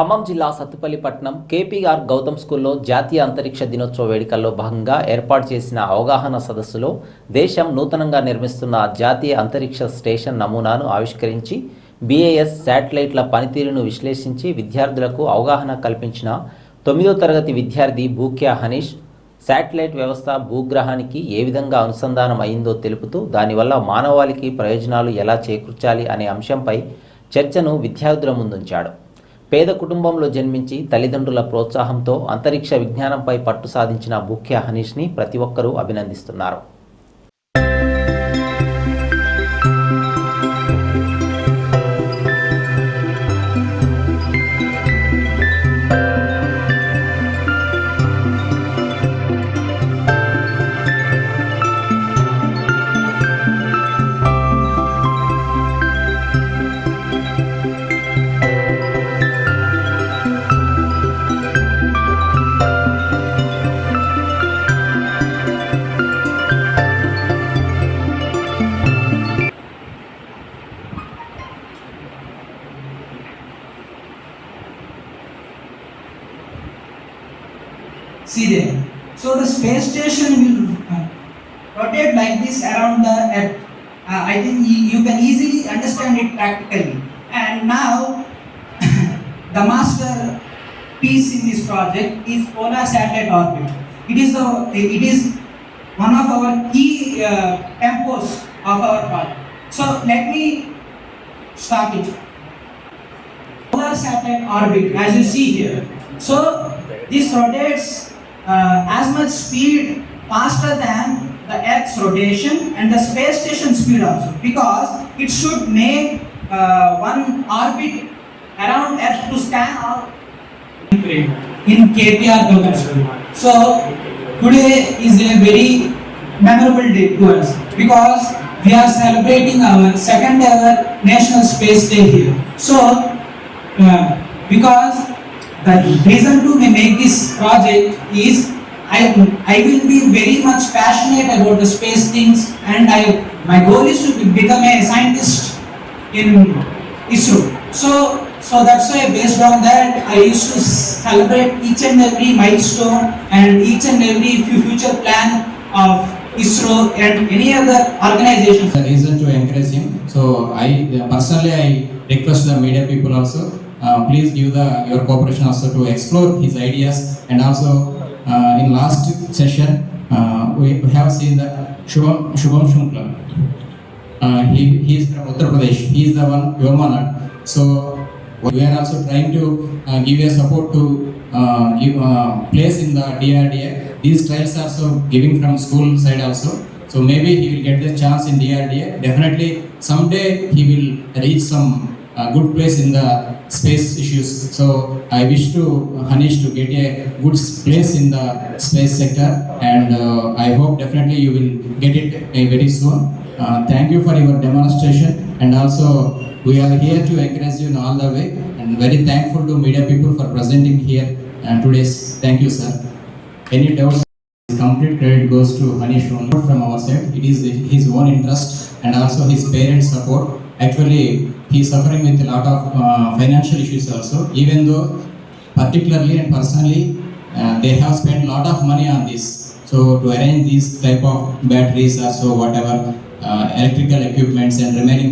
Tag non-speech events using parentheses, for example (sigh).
ఖమ్మం జిల్లా సత్తుపల్లిపట్నం కేపీఆర్ గౌతమ్ స్కూల్లో జాతీయ అంతరిక్ష దినోత్సవ వేడుకల్లో భాగంగా ఏర్పాటు చేసిన అవగాహన సదస్సులో దేశం నూతనంగా నిర్మిస్తున్న జాతీయ అంతరిక్ష స్టేషన్ నమూనాను ఆవిష్కరించి బీఏఎస్ శాటిలైట్ల పనితీరును విశ్లేషించి విద్యార్థులకు అవగాహన కల్పించిన తొమ్మిదో తరగతి విద్యార్థి భూక్యా హనీష్ శాటిలైట్ వ్యవస్థ భూగ్రహానికి ఏ విధంగా అనుసంధానం అయిందో తెలుపుతూ దానివల్ల మానవాళికి ప్రయోజనాలు ఎలా చేకూర్చాలి అనే అంశంపై చర్చను విద్యార్థుల ముందుంచాడు. పేద కుటుంబంలో జన్మించి తల్లిదండ్రుల ప్రోత్సాహంతో అంతరిక్ష విజ్ఞానంపై పట్టు సాధించిన బుఖ్య హనీష్ని ప్రతి ఒక్కరూ అభినందిస్తున్నారు. See there. So the space station will uh, rotate like this around the Earth. Uh, I think you, can easily understand it practically. And now (coughs) the master piece in this project is polar satellite orbit. It is the it is one of our key uh, tempos of our project. So let me start it. Polar satellite orbit, as you see here. So this rotates uh, as much speed faster than the Earth's rotation and the space station speed also because it should make uh, one orbit around Earth to scan out in KPR So today is a very memorable day to us because we are celebrating our second ever National Space Day here. So uh, because the reason to make this project is I, I will be very much passionate about the space things and I my goal is to become a scientist in ISRO. So so that's why based on that I used to celebrate each and every milestone and each and every fu- future plan of ISRO and any other organizations. the reason to encourage him. So I personally I request the media people also please give the your cooperation also to explore his ideas and also uh, in last session uh, we we have seen the Shubham Shubham Shunkla. Uh, he he is from Uttar Pradesh. He is the one Yomanat. So we are also trying to uh, give a support to uh, give uh, place in the DRDA. These trials are also giving from school side also. So maybe he will get the chance in DRDA. Definitely someday he will reach some uh, good place in the space issues. So I wish to Hanish to get a good place in the space sector, and uh, I hope definitely you will get it uh, very soon. Uh, thank you for your demonstration, and also we are here to encourage you in all the way, and very thankful to media people for presenting here and today's. Thank you, sir. Any doubts? Complete credit goes to Hanish only from our side. It is his own interest and also his parents' support. Actually, he is suffering with a lot of uh, financial issues also. Even though, particularly and personally, uh, they have spent lot of money on this. So to arrange these type of batteries or so whatever uh, electrical equipments and remaining